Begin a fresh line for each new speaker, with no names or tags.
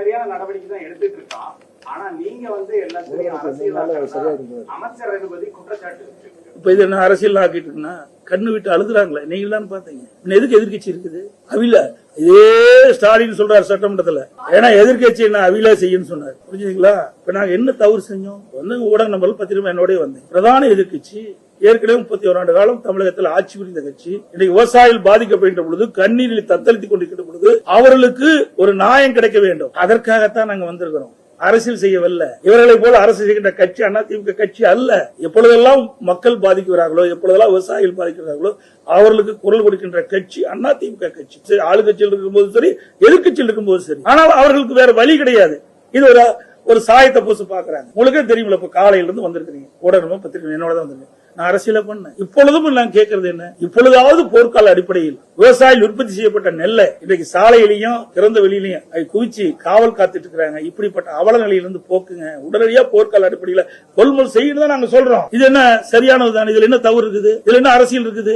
சரியான நடவடிக்கை தான் எடுத்துட்டு இருக்கோம் ஆனா நீங்க வந்து எல்லாத்தையும் அமைச்சர் ரகுபதி குற்றச்சாட்டு.
இப்ப இது என்ன அரசியல் ஆக்கிட்டு கண்ணு விட்டு அழுகுறாங்களே நீங்க தான் பாத்தீங்க. இன்னும் எதுக்கு எதிர்க்கட்சி இருக்குது? அவில இதே ஸ்டாலின் சொல்றாரு சட்டமன்றத்துல. ஏன்னா எதிர்க்கட்சி என்ன அவில செய்யுன்னு சொன்னாரு. புரிஞ்சுங்களா இப்ப நாங்க என்ன தவறு செஞ்சோம்? வந்து ஊடக நம்பர் பத்திரிகை என்னோட வந்தேன். பிரதான எதிர்க்கட்சி ஏற்கனவே முப்பத்தி ஓராண்டு காலம் தமிழகத்தில் ஆட்சி புரிந்த கட்சி. இன்னைக்கு விவசாயிகள் பாதிக்கப்படுகின்ற பொழுது கண்ணீரில் தத்தளித்துக் கொண்டிருக்கின்ற பொழுது அவர்களுக்கு ஒரு நியாயம் கிடைக்க வேண்டும். அதற்காகத்தான் நாங்க வந்திருக்கிறோம். அரசியல் செய்யவில்லை. இவர்களை போல அரசு செய்கின்ற கட்சி அதிமுக கட்சி அல்ல. எப்பொழுதெல்லாம் மக்கள் பாதிக்கிறார்களோ எப்பொழுதெல்லாம் விவசாயிகள் பாதிக்கிறார்களோ அவர்களுக்கு குரல் கொடுக்கின்ற கட்சி அதிமுக கட்சி. சரி, இருக்கும் போது சரி எதிர்கட்சியில் இருக்கும் போது சரி. ஆனால் அவர்களுக்கு வேற வழி கிடையாது. இது ஒரு ஒரு சாயத்தை பூசு பாக்குறாங்க உங்களுக்கே தெரியுமில்ல இப்ப காலையில இருந்து வந்திருக்கிறீங்க. உடனே பத்திரிகை என்னோட தான் வந்திருக்கேன். நான் அரசியல பண்ணேன். இப்பொழுதும் நான் கேட்கறது என்ன? இப்பொழுதாவது போர்க்கால அடிப்படையில் விவசாயிகள் உற்பத்தி செய்யப்பட்ட நெல்லை இன்றைக்கு சாலையிலையும் திறந்த வெளியிலையும் அதை குவிச்சு காவல் காத்துட்டு இருக்கிறாங்க. இப்படிப்பட்ட அவல நிலையிலிருந்து போக்குங்க. உடனடியா போர்க்கால அடிப்படையில் கொள்முதல் செய்யணும் தான் நாங்க சொல்றோம். இது என்ன சரியானது இதுல என்ன தவறு இருக்குது? இதுல என்ன அரசியல் இருக்குது?